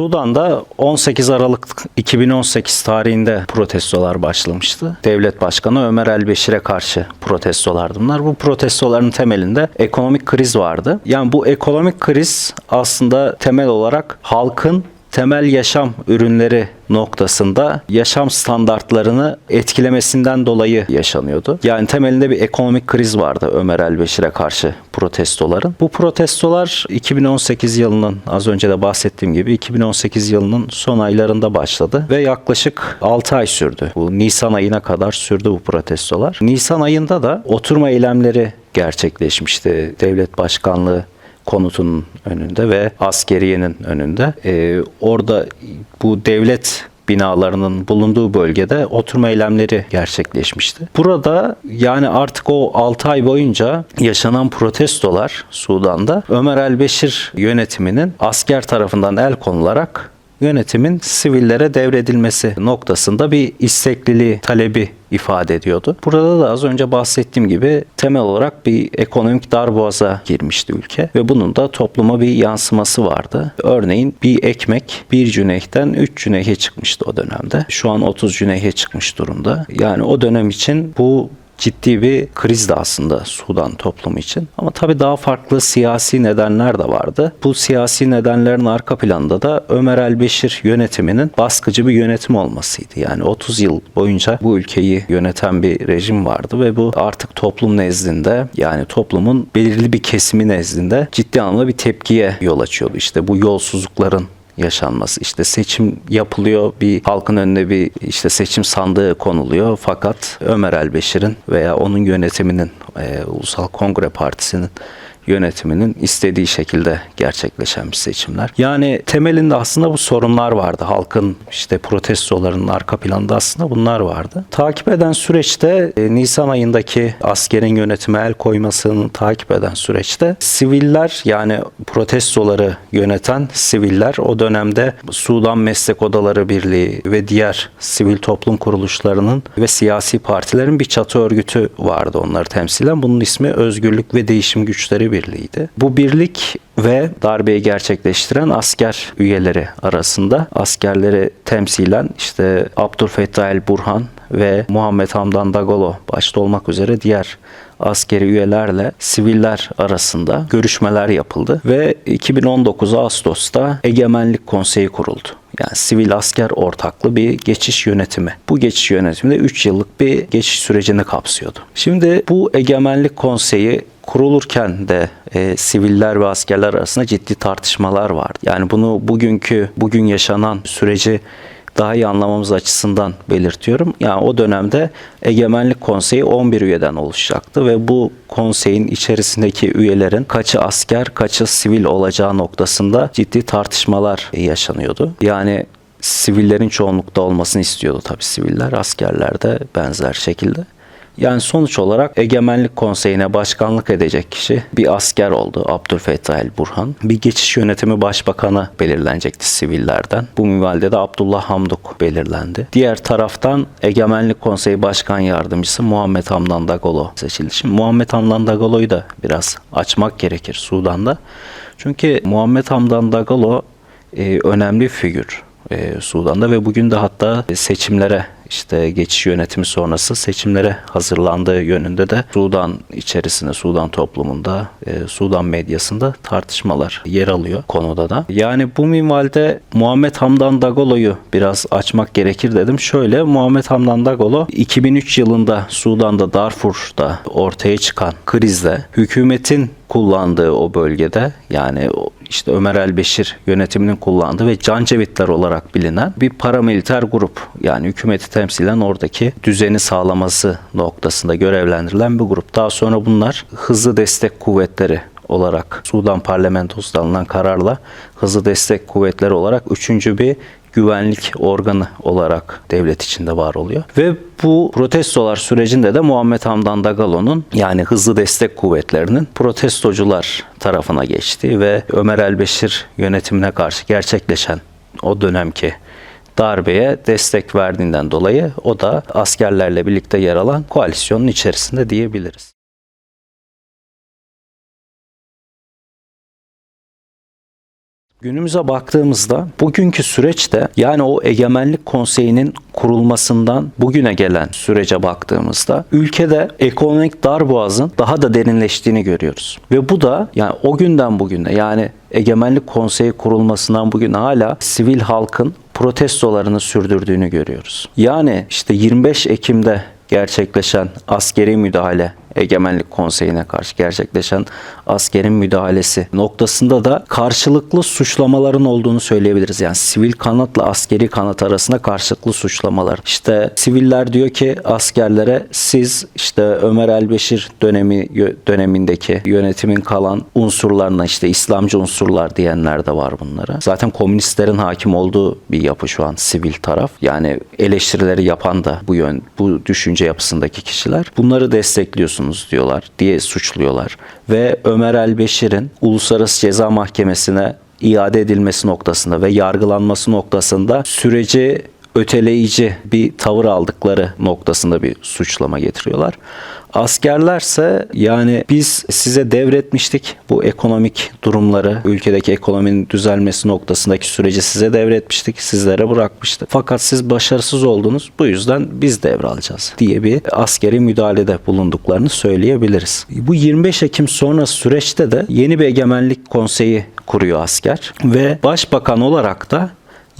Sudan'da 18 Aralık 2018 tarihinde protestolar başlamıştı. Devlet Başkanı Ömer El-Beşir'e karşı protestolardı bunlar. Bu protestoların temelinde ekonomik kriz vardı. Yani bu ekonomik kriz aslında temel olarak halkın temel yaşam ürünleri noktasında yaşam standartlarını etkilemesinden dolayı yaşanıyordu. Yani temelinde bir ekonomik kriz vardı Ömer El-Beşir'e karşı protestoların. Bu protestolar 2018 yılının az önce de bahsettiğim gibi 2018 yılının son aylarında başladı ve yaklaşık 6 ay sürdü. Bu Nisan ayına kadar sürdü bu protestolar. Nisan ayında da oturma eylemleri gerçekleşmişti. Devlet başkanlığı konutunun önünde ve askeriyenin önünde. Ee, orada bu devlet binalarının bulunduğu bölgede oturma eylemleri gerçekleşmişti. Burada yani artık o 6 ay boyunca yaşanan protestolar Sudan'da Ömer el-Beşir yönetiminin asker tarafından el konularak yönetimin sivillere devredilmesi noktasında bir istekliliği, talebi ifade ediyordu. Burada da az önce bahsettiğim gibi temel olarak bir ekonomik darboğaza girmişti ülke ve bunun da topluma bir yansıması vardı. Örneğin bir ekmek bir cüneyhten 3 cüneyhe çıkmıştı o dönemde. Şu an 30 cüneyhe çıkmış durumda. Yani o dönem için bu ciddi bir krizdi aslında Sudan toplumu için. Ama tabii daha farklı siyasi nedenler de vardı. Bu siyasi nedenlerin arka planda da Ömer el-Beşir yönetiminin baskıcı bir yönetim olmasıydı. Yani 30 yıl boyunca bu ülkeyi yöneten bir rejim vardı ve bu artık toplum nezdinde yani toplumun belirli bir kesimi nezdinde ciddi anlamda bir tepkiye yol açıyordu. İşte bu yolsuzlukların yaşanması. İşte seçim yapılıyor, bir halkın önüne bir işte seçim sandığı konuluyor. Fakat Ömer el-Beşir'in veya onun yönetiminin, e, Ulusal Kongre Partisi'nin yönetiminin istediği şekilde gerçekleşen bir seçimler. Yani temelinde aslında bu sorunlar vardı. Halkın işte protestolarının arka planında aslında bunlar vardı. Takip eden süreçte e, Nisan ayındaki askerin yönetime el koymasını takip eden süreçte siviller yani protestoları yöneten siviller o dönemde Sudan Meslek Odaları Birliği ve diğer sivil toplum kuruluşlarının ve siyasi partilerin bir çatı örgütü vardı onları temsilen. Bunun ismi Özgürlük ve Değişim Güçleri Birliği'ydi. Bu birlik ve darbeyi gerçekleştiren asker üyeleri arasında askerleri temsilen işte Abdülfettah el Burhan ve Muhammed Hamdan Dagalo başta olmak üzere diğer askeri üyelerle siviller arasında görüşmeler yapıldı ve 2019 Ağustos'ta Egemenlik Konseyi kuruldu. Yani sivil asker ortaklı bir geçiş yönetimi. Bu geçiş yönetimi de 3 yıllık bir geçiş sürecini kapsıyordu. Şimdi bu Egemenlik Konseyi kurulurken de e, siviller ve askerler arasında ciddi tartışmalar vardı. Yani bunu bugünkü bugün yaşanan süreci daha iyi anlamamız açısından belirtiyorum. Yani o dönemde Egemenlik Konseyi 11 üyeden oluşacaktı ve bu konseyin içerisindeki üyelerin kaçı asker, kaçı sivil olacağı noktasında ciddi tartışmalar yaşanıyordu. Yani sivillerin çoğunlukta olmasını istiyordu tabii siviller, askerler de benzer şekilde. Yani sonuç olarak Egemenlik Konseyi'ne başkanlık edecek kişi bir asker oldu Abdülfettah el Burhan. Bir geçiş yönetimi başbakanı belirlenecekti sivillerden. Bu minvalde de Abdullah Hamdok belirlendi. Diğer taraftan Egemenlik Konseyi Başkan Yardımcısı Muhammed Hamdan Dagalo seçildi. Şimdi Muhammed Hamdan Dagalo'yu da biraz açmak gerekir Sudan'da. Çünkü Muhammed Hamdan Dagalo e, önemli figür e, Sudan'da ve bugün de hatta seçimlere işte geçiş yönetimi sonrası seçimlere hazırlandığı yönünde de Sudan içerisinde, Sudan toplumunda, e, Sudan medyasında tartışmalar yer alıyor konuda da. Yani bu minvalde Muhammed Hamdan Dagolo'yu biraz açmak gerekir dedim. Şöyle Muhammed Hamdan Dagolo 2003 yılında Sudan'da Darfur'da ortaya çıkan krizde hükümetin kullandığı o bölgede yani işte Ömer el-Beşir yönetiminin kullandığı ve Cancevitler olarak bilinen bir paramiliter grup yani hükümeti temsilen oradaki düzeni sağlaması noktasında görevlendirilen bir grup. Daha sonra bunlar hızlı destek kuvvetleri olarak Sudan parlamentosu alınan kararla hızlı destek kuvvetleri olarak üçüncü bir güvenlik organı olarak devlet içinde var oluyor. Ve bu protestolar sürecinde de Muhammed Hamdan Dagalo'nun yani hızlı destek kuvvetlerinin protestocular tarafına geçti ve Ömer el-Beşir yönetimine karşı gerçekleşen o dönemki darbeye destek verdiğinden dolayı o da askerlerle birlikte yer alan koalisyonun içerisinde diyebiliriz. Günümüze baktığımızda bugünkü süreçte yani o egemenlik konseyinin kurulmasından bugüne gelen sürece baktığımızda ülkede ekonomik darboğazın daha da derinleştiğini görüyoruz. Ve bu da yani o günden bugüne yani egemenlik konseyi kurulmasından bugün hala sivil halkın protestolarını sürdürdüğünü görüyoruz. Yani işte 25 Ekim'de gerçekleşen askeri müdahale Egemenlik Konseyi'ne karşı gerçekleşen askerin müdahalesi noktasında da karşılıklı suçlamaların olduğunu söyleyebiliriz. Yani sivil kanatla askeri kanat arasında karşılıklı suçlamalar. İşte siviller diyor ki askerlere siz işte Ömer Elbeşir dönemi dönemindeki yönetimin kalan unsurlarına işte İslamcı unsurlar diyenler de var bunlara. Zaten komünistlerin hakim olduğu bir yapı şu an sivil taraf. Yani eleştirileri yapan da bu yön bu düşünce yapısındaki kişiler. Bunları destekliyorsunuz diyorlar diye suçluyorlar. Ve Ömer Elbeşir'in Uluslararası Ceza Mahkemesi'ne iade edilmesi noktasında ve yargılanması noktasında süreci öteleyici bir tavır aldıkları noktasında bir suçlama getiriyorlar. Askerlerse yani biz size devretmiştik bu ekonomik durumları, ülkedeki ekonominin düzelmesi noktasındaki süreci size devretmiştik, sizlere bırakmıştık. Fakat siz başarısız oldunuz, bu yüzden biz devralacağız diye bir askeri müdahalede bulunduklarını söyleyebiliriz. Bu 25 Ekim sonrası süreçte de yeni bir egemenlik konseyi kuruyor asker ve başbakan olarak da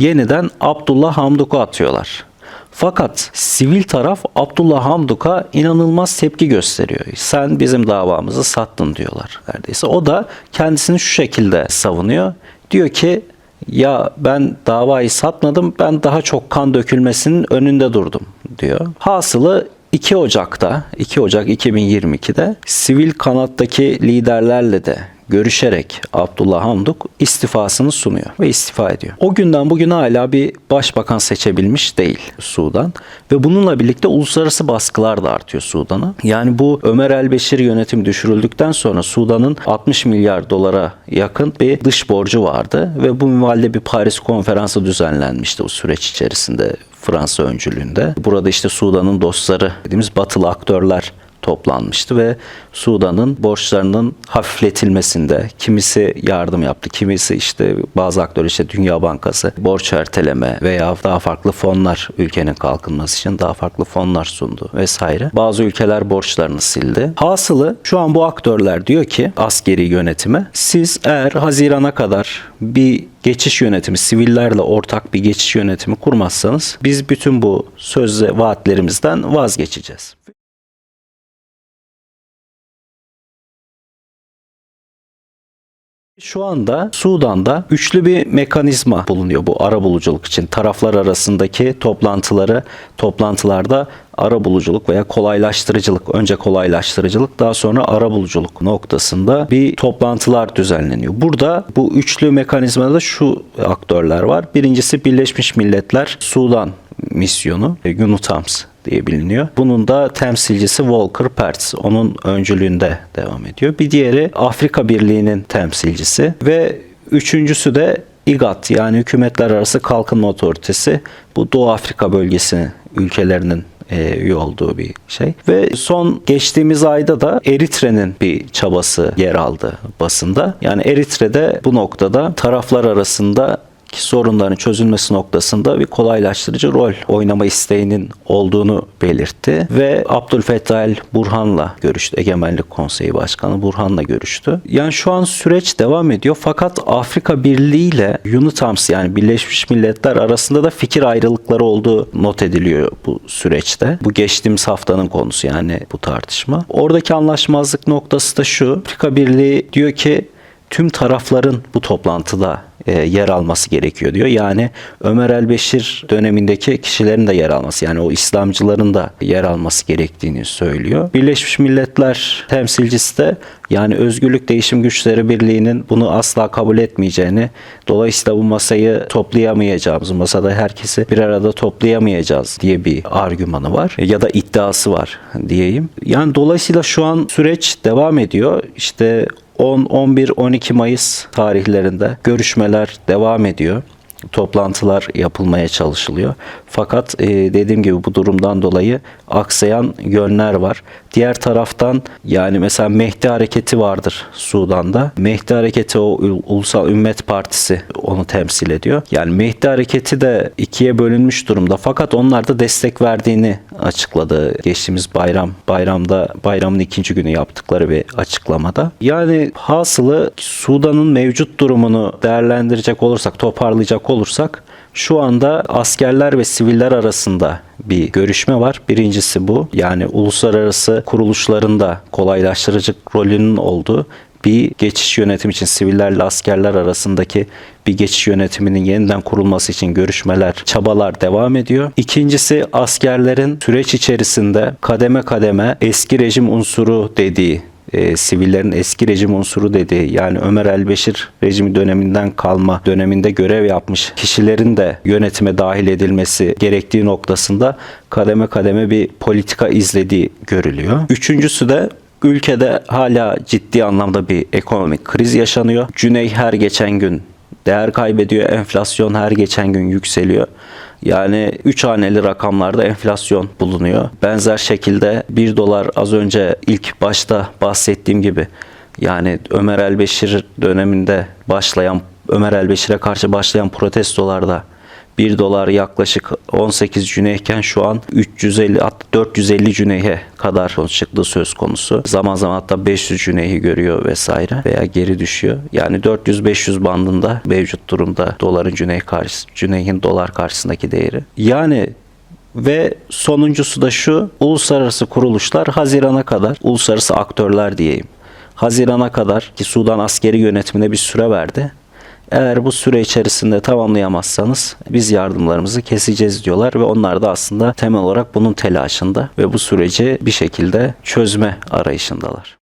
yeniden Abdullah Hamdok'u atıyorlar. Fakat sivil taraf Abdullah Hamduk'a inanılmaz tepki gösteriyor. Sen bizim davamızı sattın diyorlar neredeyse. O da kendisini şu şekilde savunuyor. Diyor ki ya ben davayı satmadım ben daha çok kan dökülmesinin önünde durdum diyor. Hasılı 2 Ocak'ta 2 Ocak 2022'de sivil kanattaki liderlerle de görüşerek Abdullah Hamduk istifasını sunuyor ve istifa ediyor. O günden bugüne hala bir başbakan seçebilmiş değil Sudan ve bununla birlikte uluslararası baskılar da artıyor Sudan'a. Yani bu Ömer el-Beşir yönetimi düşürüldükten sonra Sudan'ın 60 milyar dolara yakın bir dış borcu vardı ve bu minvalde bir Paris konferansı düzenlenmişti o süreç içerisinde Fransa öncülüğünde. Burada işte Sudan'ın dostları dediğimiz batılı aktörler toplanmıştı ve Sudan'ın borçlarının hafifletilmesinde kimisi yardım yaptı, kimisi işte bazı aktörler işte Dünya Bankası borç erteleme veya daha farklı fonlar ülkenin kalkınması için daha farklı fonlar sundu vesaire. Bazı ülkeler borçlarını sildi. Hasılı şu an bu aktörler diyor ki askeri yönetime siz eğer Haziran'a kadar bir geçiş yönetimi, sivillerle ortak bir geçiş yönetimi kurmazsanız biz bütün bu sözle vaatlerimizden vazgeçeceğiz. Şu anda Sudan'da üçlü bir mekanizma bulunuyor bu ara buluculuk için. Taraflar arasındaki toplantıları, toplantılarda ara buluculuk veya kolaylaştırıcılık, önce kolaylaştırıcılık daha sonra ara buluculuk noktasında bir toplantılar düzenleniyor. Burada bu üçlü mekanizmada da şu aktörler var. Birincisi Birleşmiş Milletler Sudan misyonu, UNUTAMS diye biliniyor. Bunun da temsilcisi Volker Perthes. Onun öncülüğünde devam ediyor. Bir diğeri Afrika Birliği'nin temsilcisi ve üçüncüsü de İGAT yani Hükümetler Arası Kalkınma Otoritesi. Bu Doğu Afrika bölgesi ülkelerinin e, üye olduğu bir şey. Ve son geçtiğimiz ayda da Eritre'nin bir çabası yer aldı basında. Yani Eritre'de bu noktada taraflar arasında sorunların çözülmesi noktasında bir kolaylaştırıcı rol oynama isteğinin olduğunu belirtti ve Abdülfettah Burhan'la görüştü. Egemenlik Konseyi Başkanı Burhan'la görüştü. Yani şu an süreç devam ediyor fakat Afrika Birliği ile UNITAMS yani Birleşmiş Milletler arasında da fikir ayrılıkları olduğu not ediliyor bu süreçte. Bu geçtiğimiz haftanın konusu yani bu tartışma. Oradaki anlaşmazlık noktası da şu. Afrika Birliği diyor ki tüm tarafların bu toplantıda e, yer alması gerekiyor diyor. Yani Ömer el-Beşir dönemindeki kişilerin de yer alması yani o İslamcıların da yer alması gerektiğini söylüyor. Birleşmiş Milletler temsilcisi de yani Özgürlük Değişim Güçleri Birliği'nin bunu asla kabul etmeyeceğini, dolayısıyla bu masayı toplayamayacağımız, masada herkesi bir arada toplayamayacağız diye bir argümanı var ya da iddiası var diyeyim. Yani dolayısıyla şu an süreç devam ediyor. İşte 10, 11, 12 Mayıs tarihlerinde görüşmeler devam ediyor. Toplantılar yapılmaya çalışılıyor. Fakat e, dediğim gibi bu durumdan dolayı aksayan yönler var. Diğer taraftan yani mesela Mehdi Hareketi vardır Sudan'da. Mehdi Hareketi o Ul- Ulusal Ümmet Partisi onu temsil ediyor. Yani Mehdi Hareketi de ikiye bölünmüş durumda. Fakat onlar da destek verdiğini açıkladı. Geçtiğimiz bayram bayramda bayramın ikinci günü yaptıkları bir açıklamada. Yani hasılı Sudan'ın mevcut durumunu değerlendirecek olursak, toparlayacak olursak şu anda askerler ve siviller arasında bir görüşme var. Birincisi bu. Yani uluslararası kuruluşlarında kolaylaştırıcı rolünün olduğu bir geçiş yönetim için sivillerle askerler arasındaki bir geçiş yönetiminin yeniden kurulması için görüşmeler, çabalar devam ediyor. İkincisi askerlerin süreç içerisinde kademe kademe eski rejim unsuru dediği e, sivillerin eski rejim unsuru dediği yani Ömer el-Beşir rejimi döneminden kalma döneminde görev yapmış kişilerin de yönetime dahil edilmesi gerektiği noktasında kademe kademe bir politika izlediği görülüyor. Üçüncüsü de ülkede hala ciddi anlamda bir ekonomik kriz yaşanıyor. Cüney her geçen gün değer kaybediyor. Enflasyon her geçen gün yükseliyor. Yani 3 haneli rakamlarda enflasyon bulunuyor. Benzer şekilde 1 dolar az önce ilk başta bahsettiğim gibi yani Ömer el-Beşir döneminde başlayan Ömer el-Beşir'e karşı başlayan protestolarda 1 dolar yaklaşık 18 cüneyhken şu an 350 hatta 450 cüneyhe kadar çıktığı söz konusu. Zaman zaman hatta 500 cüneyhi görüyor vesaire veya geri düşüyor. Yani 400-500 bandında mevcut durumda doların cüneyh karşı, cüneyhin dolar karşısındaki değeri. Yani ve sonuncusu da şu uluslararası kuruluşlar Haziran'a kadar uluslararası aktörler diyeyim. Haziran'a kadar ki Sudan askeri yönetimine bir süre verdi. Eğer bu süre içerisinde tamamlayamazsanız biz yardımlarımızı keseceğiz diyorlar ve onlar da aslında temel olarak bunun telaşında ve bu süreci bir şekilde çözme arayışındalar.